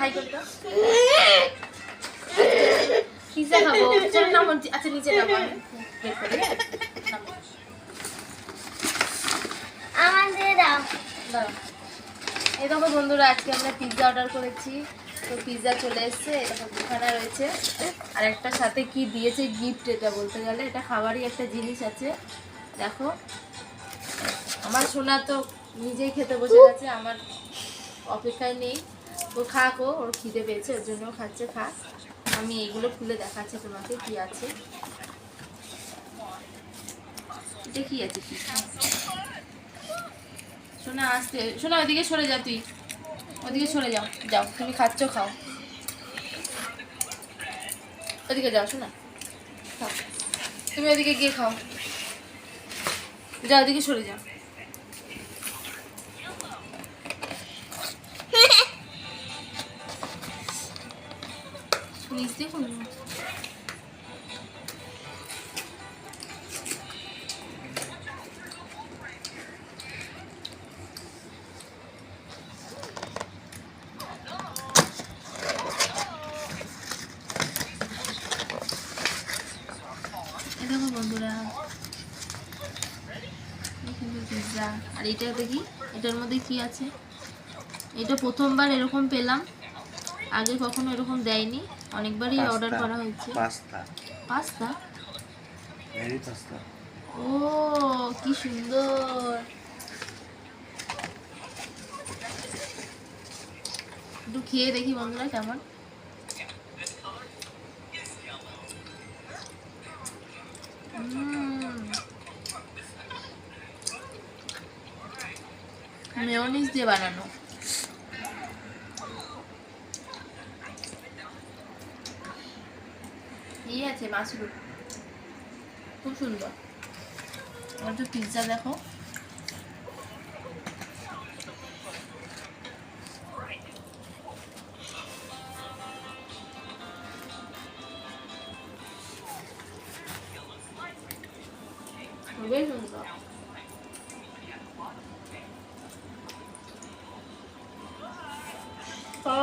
High pizza খাব। চলো নামো আচ্ছা নিচে নামো দাও। এই দেখো বন্ধুরা আজকে আমরা পিৎজা অর্ডার করেছি। তো পিৎজা চলে এসেছে এটা দুখানা রয়েছে। আর একটা সাথে কি দিয়েছে গিফট এটা বলতে গেলে। এটা খাবারই একটা জিনিস আছে। দেখো। আমার সোনা তো নিজেই খেতে বসে গেছে আমার অপেক্ষায় নেই। ও খাক ও, ওর খিদে পেয়েছে, ওর জন্য খাচ্ছে, খাক। আমি এইগুলো খুলে দেখাচ্ছি তোমাকে কি আছে। এটা কি আছে? কি শোনা আসতে। শোনা ওদিকে সরে যা তুই। ওদিকে সরে যাও। যাও, তুমি খাচ্ছ, খাও। ওদিকে যাও শোনা খাও। তুমি ওদিকে গিয়ে খাও। যাও ওদিকে সরে যাও। নিচ এই দেখো বন্ধুরা পিৎজা আর এটা দেখি, এটার মধ্যে কি আছে? এটা প্রথমবার এরকম পেলাম, আগে কখনো এরকম দেয়নি। অনেকবারই অর্ডার করা হয়েছে। পাস্তা। পাস্তা? ভেরি পাস্তা ও কি সুন্দর। একটু খেয়ে দেখি বন্ধুরা কেমন। মেয়নিজ দিয়ে বানানো। এই আছে মাশরুম খুব সুন্দর আর একটু পিৎজা দেখো খুবই সুন্দর